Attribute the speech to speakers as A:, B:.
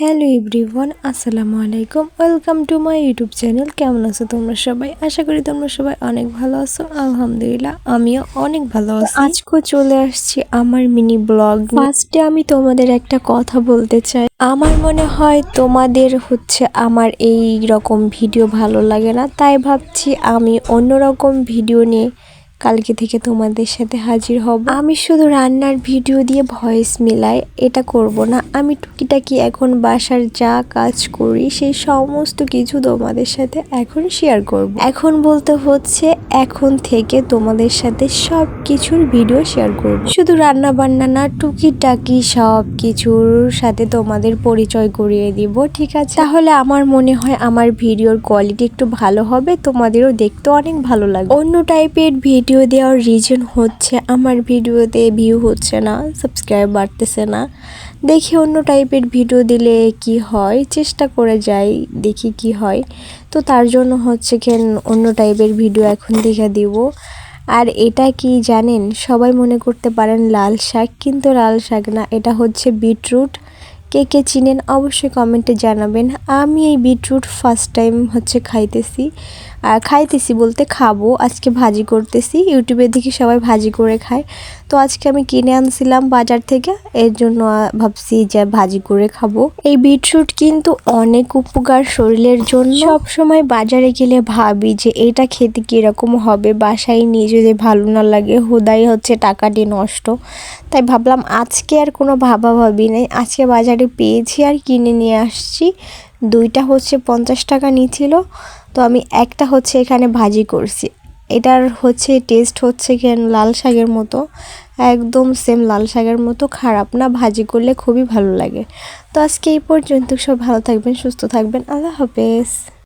A: Hello everyone আসসালামু আলাইকুম। Welcome to my YouTube channel. কেমন আছো তোমরা সবাই? আশা করি তোমরা সবাই অনেক ভালো আছো। আলহামদুলিল্লাহ আমিও অনেক ভালো আছি। আজকে চলে আসছি আমার মিনি ব্লগ ফার্স্টে আমি তোমাদের একটা কথা বলতে চাই। আমার মনে হয় তোমাদের হচ্ছে আমার এই রকম ভিডিও ভালো লাগে না। তাই ভাবছি আমি অন্যরকম ভিডিও নিয়ে কালকে থেকে তোমাদের সাথে হাজির হব। আমি শুধু রান্নার ভিডিও দিয়ে ভয়েস মিলাই এটা করব না। আমি টুকিটাকি এখন বাসার যা কাজ করি, সেই সমস্ত কিছু তোমাদের সাথে এখন শেয়ার করব। এখন বলতে হচ্ছে, এখন থেকে তোমাদের সাথে সব কিছুর ভিডিও শেয়ার করব। শুধু রান্না বান্না না, টুকিটাকি সব কিছুর সাথে তোমাদের পরিচয় করিয়ে দিব, ঠিক আছে? তাহলে আমার মনে হয় আমার ভিডিওর কোয়ালিটি একটু ভালো হবে, তোমাদেরও দেখতে অনেক ভালো লাগবে। অন্য টাইপের ভিডিও দেওয়ার রিজন হচ্ছে, আমার ভিডিওতে ভিউ হচ্ছে না সাবস্ক্রাইব বাড়তেছে না। দেখি অন্য টাইপের ভিডিও দিলে কি হয়, চেষ্টা করে যাই, দেখি কি হয়। তো তার জন্য হচ্ছে কেন অন্য টাইপের ভিডিও এখন দেখে দিব। আর এটা কি জানেন, সবাই মনে করতে পারেন লাল শাক, কিন্তু লাল শাক না, এটা হচ্ছে বিটরুট কে কে চিনেন অবশ্যই কমেন্টে জানাবেন। আমি এই বিটরুট ফার্স্ট টাইম হচ্ছে খাইতেছি। আর খাইতেছি বলতে খাব, আজকে ভাজি করতেছি। ইউটিউবে দেখি সবাই ভাজি করে খায়। তো আজকে আমি কিনে আনছিলাম বাজার থেকে, এর জন্য ভাবছি যে ভাজি করে খাব। এই বিটরুট কিন্তু অনেক উপকার শরীরের জন্য। সব সময় বাজারে গেলে ভাবি যে এটা খেতে কীরকম হবে, বাসায় নিয়ে যদি ভালো না লাগে, হুদাই হচ্ছে টাকাটি নষ্ট। তাই ভাবলাম আজকে আর কোনো ভাবা ভাবি নেই। আজকে বাজারে পেয়েছি আর কিনে নিয়ে আসছি। দুইটা হচ্ছে পঞ্চাশ টাকা নিয়েছিল তো আমি একটা হচ্ছে এখানে ভাজি করছি। এটার হচ্ছে টেস্ট হচ্ছে কেন লাল শাকের মতো, একদম সেম লাল শাকের মতো, খারাপ না, ভাজি করলে খুবই ভালো লাগে। তো আজকে এই পর্যন্ত সব ভালো থাকবেন, সুস্থ থাকবেন, আল্লাহ হাফেজ।